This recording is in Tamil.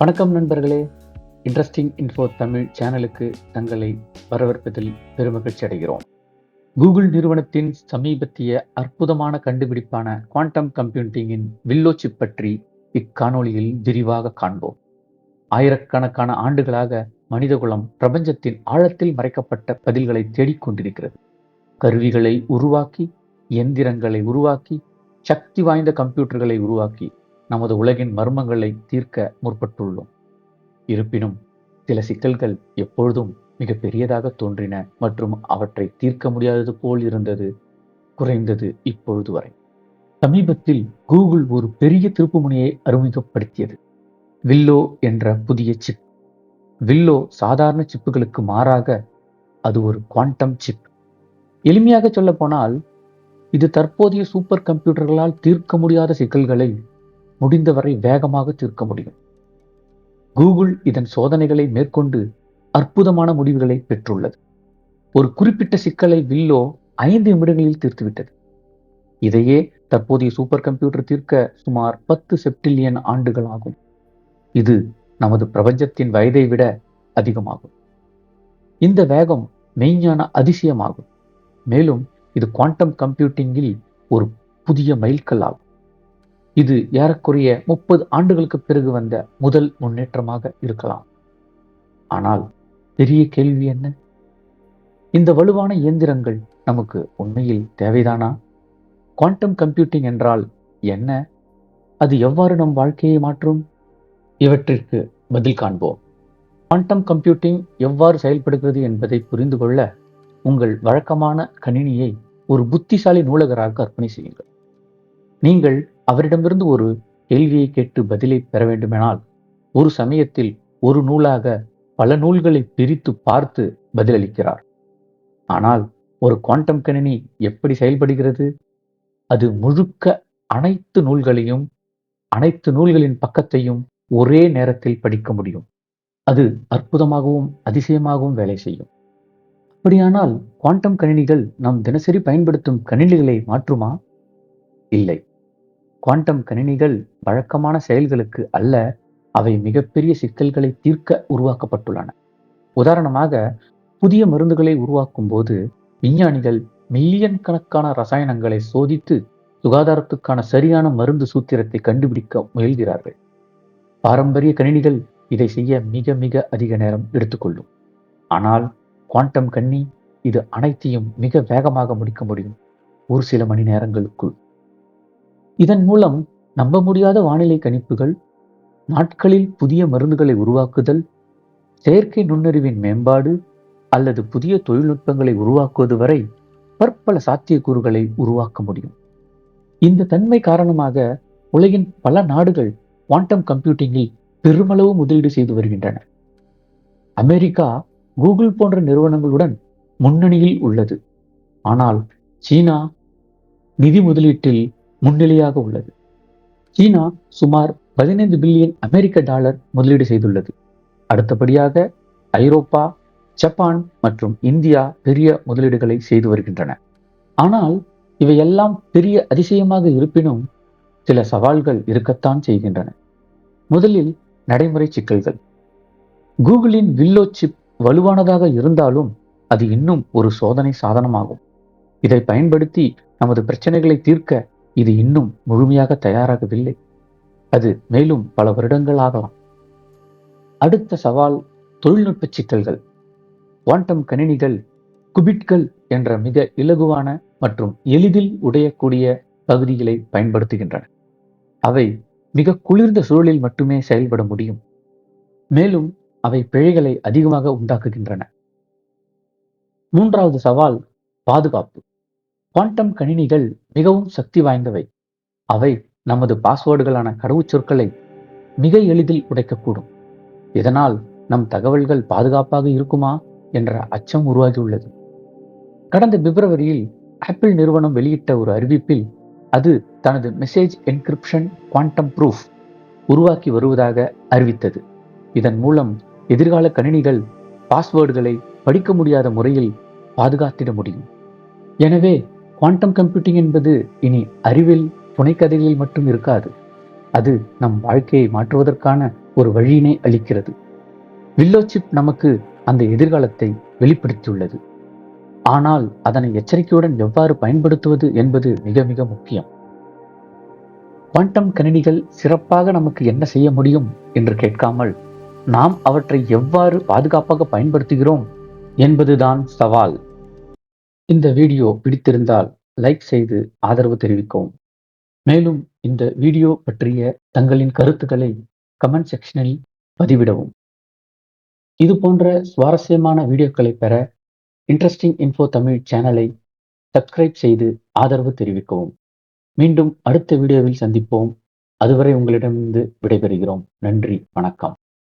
வணக்கம் நண்பர்களே. இன்ட்ரெஸ்டிங் இன்ஃபோ தமிழ் சேனலுக்கு தங்களை வரவேற்பதில் பெருமகிழ்ச்சி அடைகிறோம். கூகுள் நிறுவனத்தின் சமீபத்திய அற்புதமான கண்டுபிடிப்பான குவாண்டம் கம்ப்யூட்டிங்கின் வில்லோ பற்றி இக்காணொளியில் விரிவாக காண்போம். ஆயிரக்கணக்கான ஆண்டுகளாக மனிதகுலம் பிரபஞ்சத்தின் ஆழத்தில் மறைக்கப்பட்ட பதில்களை தேடிக்கொண்டிருக்கிறது. கருவிகளை உருவாக்கி எந்திரங்களை உருவாக்கி சக்தி வாய்ந்த கம்ப்யூட்டர்களை உருவாக்கி நமது உலகின் மர்மங்களை தீர்க்க முற்பட்டுள்ளோம். இருப்பினும் சில சிக்கல்கள் எப்பொழுதும் மிக பெரியதாக தோன்றின மற்றும் அவற்றை தீர்க்க முடியாதது போல் இருந்தது குறைந்தது இப்பொழுது வரை. சமீபத்தில் கூகுள் ஒரு பெரிய திருப்புமுனையை அறிமுகப்படுத்தியது. வில்லோ என்ற புதிய சிப். வில்லோ சாதாரண சிப்புகளுக்கு மாறாக அது ஒரு குவாண்டம் சிப். எளிமையாக சொல்ல போனால் இது தற்போதைய சூப்பர் கம்ப்யூட்டர்களால் தீர்க்க முடியாத சிக்கல்களை முடிந்தவரை வேகமாக தீர்க்க முடியும். கூகுள் இதன் சோதனைகளை மேற்கொண்டு அற்புதமான முடிவுகளை பெற்றுள்ளது. ஒரு குறிப்பிட்ட சிக்கலை வில்லோ ஐந்து நிமிடங்களில் தீர்த்துவிட்டது. இதையே தற்போதைய சூப்பர் கம்ப்யூட்டர் தீர்க்க சுமார் பத்து செப்டில்லியன் ஆண்டுகள் ஆகும். இது நமது பிரபஞ்சத்தின் வயதை விட அதிகமாகும். இந்த வேகம் மெய்ஞான அதிசயமாகும். மேலும் இது குவாண்டம் கம்ப்யூட்டிங்கில் ஒரு புதிய மைல்கல் ஆகும் இது ஏறக்குறைய முப்பது ஆண்டுகளுக்கு பிறகு வந்த முதல் முன்னேற்றமாக இருக்கலாம். ஆனால் பெரிய கேள்வி என்ன? இந்த வலுவான இயந்திரங்கள் நமக்கு உண்மையில் தேவைதானா? குவாண்டம் கம்ப்யூட்டிங் என்றால் என்ன? அது எவ்வாறு நம் வாழ்க்கையை மாற்றும்? இவற்றிற்கு பதில் காண்போம். குவாண்டம் கம்ப்யூட்டிங் எவ்வாறு செயல்படுகிறது என்பதை புரிந்து கொள்ள உங்கள் வழக்கமான கணினியை ஒரு புத்திசாலி நூலகராக கற்பனை செய்யுங்கள். நீங்கள் அவரிடமிருந்து ஒரு கேள்வியை கேட்டு பதிலை பெற வேண்டுமெனால் ஒரு சமயத்தில் ஒரு நூலாக பல நூல்களை பிரித்து பார்த்து பதிலளிக்கிறார். ஆனால் ஒரு குவாண்டம் கணினி எப்படி செயல்படுகிறது? அது முழுக்க அனைத்து நூல்களையும் அனைத்து நூல்களின் பக்கத்தையும் ஒரே நேரத்தில் படிக்க முடியும். அது அற்புதமாகவும் அதிசயமாகவும் வேலை செய்யும். அப்படியானால் குவாண்டம் கணினிகள் நாம் தினசரி பயன்படுத்தும் கணினிகளை மாற்றுமா? இல்லை. குவாண்டம் கணினிகள் வழக்கமான செயல்களுக்கு அல்ல அவை மிகப்பெரிய சிக்கல்களை தீர்க்க உருவாக்கப்பட்டுள்ளன. உதாரணமாக புதிய மருந்துகளை உருவாக்கும் போது விஞ்ஞானிகள் மில்லியன் கணக்கான ரசாயனங்களை சோதித்து சுகாதாரத்துக்கான சரியான மருந்து சூத்திரத்தை கண்டுபிடிக்க முயல்கிறார்கள். பாரம்பரிய கணினிகள் இதை செய்ய மிக மிக அதிக நேரம் எடுத்துக்கொள்ளும். ஆனால் குவாண்டம் கண்ணி இது அனைத்தையும் மிக வேகமாக முடிக்க முடியும். ஒரு சில மணி நேரங்களுக்குள். இதன் மூலம் நம்ப முடியாத வானிலை கணிப்புகள் நாட்களில் புதிய மருந்துகளை உருவாக்குதல் செயற்கை நுண்ணறிவின் மேம்பாடு அல்லது புதிய தொழில்நுட்பங்களை உருவாக்குவது வரை பற்பல சாத்தியக்கூறுகளை உருவாக்க முடியும். இந்த தன்மை காரணமாக உலகின் பல நாடுகள் குவாண்டம் கம்ப்யூட்டிங்கில் பெருமளவு முதலீடு செய்து வருகின்றன. அமெரிக்கா கூகுள் போன்ற நிறுவனங்களுடன் முன்னணியில் உள்ளது. ஆனால் சீனா நிதி முதலீட்டில் முன்னிலையாக உள்ளது. சீனா சுமார் பதினைந்து பில்லியன் அமெரிக்க டாலர் முதலீடு செய்துள்ளது. அடுத்தபடியாக ஐரோப்பா ஜப்பான் மற்றும் இந்தியா பெரிய முதலீடுகளை செய்து வருகின்றன. ஆனால் இவையெல்லாம் பெரிய அதிசயமாக இருப்பினும் சில சவால்கள் இருக்கத்தான் செய்கின்றன. முதலில் நடைமுறை சிக்கல்கள். கூகுளின் வில்லோ சிப் வலுவானதாக இருந்தாலும் அது இன்னும் ஒரு சோதனை சாதனமாகும். இதை பயன்படுத்தி நமது பிரச்சனைகளை தீர்க்க இது இன்னும் முழுமையாக தயாராகவில்லை. அது மேலும் பல வருடங்கள் ஆகலாம். அடுத்த சவால் தொழில்நுட்ப சிக்கல்கள். குவாண்டம் கணினிகள் குபிட்கள் என்ற மிக இலகுவான மற்றும் எளிதில் உடையக்கூடிய பகுதிகளை பயன்படுத்துகின்றன. அவை மிக குளிர்ந்த சூழலில் மட்டுமே செயல்பட முடியும். மேலும் அவை பிழைகளை அதிகமாக உண்டாக்குகின்றன. மூன்றாவது சவால் பாதுகாப்பு. குவாண்டம் கணினிகள் மிகவும் சக்தி வாய்ந்தவை. அவை நமது பாஸ்வேர்டுகளான கடவுச்சொற்களை மிக எளிதில் உடைக்கக்கூடும். இதனால் நம் தகவல்கள் பாதுகாப்பாக இருக்குமா என்ற அச்சம் உருவாகியுள்ளது. கடந்த பிப்ரவரியில் ஆப்பிள் நிறுவனம் வெளியிட்ட ஒரு அறிவிப்பில் அது தனது மெசேஜ் என்கிரிப்ஷன் குவாண்டம் ப்ரூஃப் உருவாக்கி வருவதாக அறிவித்தது. இதன் மூலம் எதிர்கால கணினிகள் பாஸ்வேர்டுகளை படிக்க முடியாத முறையில் பாதுகாத்திட முடியும். எனவே குவாண்டம் கம்ப்யூட்டிங் என்பது இனி அறிவில் புனைக்கதைகளில் மட்டும் இருக்காது. அது நம் வாழ்க்கையை மாற்றுவதற்கான ஒரு வழியினை அளிக்கிறது. வில்லோ சிப் நமக்கு அந்த எதிர்காலத்தை வெளிப்படுத்தியுள்ளது. ஆனால் அதனை எச்சரிக்கையுடன் எவ்வாறு பயன்படுத்துவது என்பது மிக மிக முக்கியம். குவாண்டம் கணினிகள் சிறப்பாக நமக்கு என்ன செய்ய முடியும் என்று கேட்காமல் நாம் அவற்றை எவ்வாறு பாதுகாப்பாக பயன்படுத்துகிறோம் என்பதுதான் சவால். இந்த வீடியோ பிடித்திருந்தால் லைக் செய்து ஆதரவு தெரிவிக்கவும். மேலும் இந்த வீடியோ பற்றிய தங்களின் கருத்துக்களை கமெண்ட் செக்ஷனில் பதிவிடவும். இது போன்ற சுவாரஸ்யமான வீடியோக்களை பெற இன்ட்ரெஸ்டிங் இன்ஃபோ தமிழ் சேனலை சப்ஸ்கிரைப் செய்து ஆதரவு தெரிவிக்கவும். மீண்டும் அடுத்த வீடியோவில் சந்திப்போம். அதுவரை உங்களிடமிருந்து விடைபெறுகிறோம். நன்றி. வணக்கம்.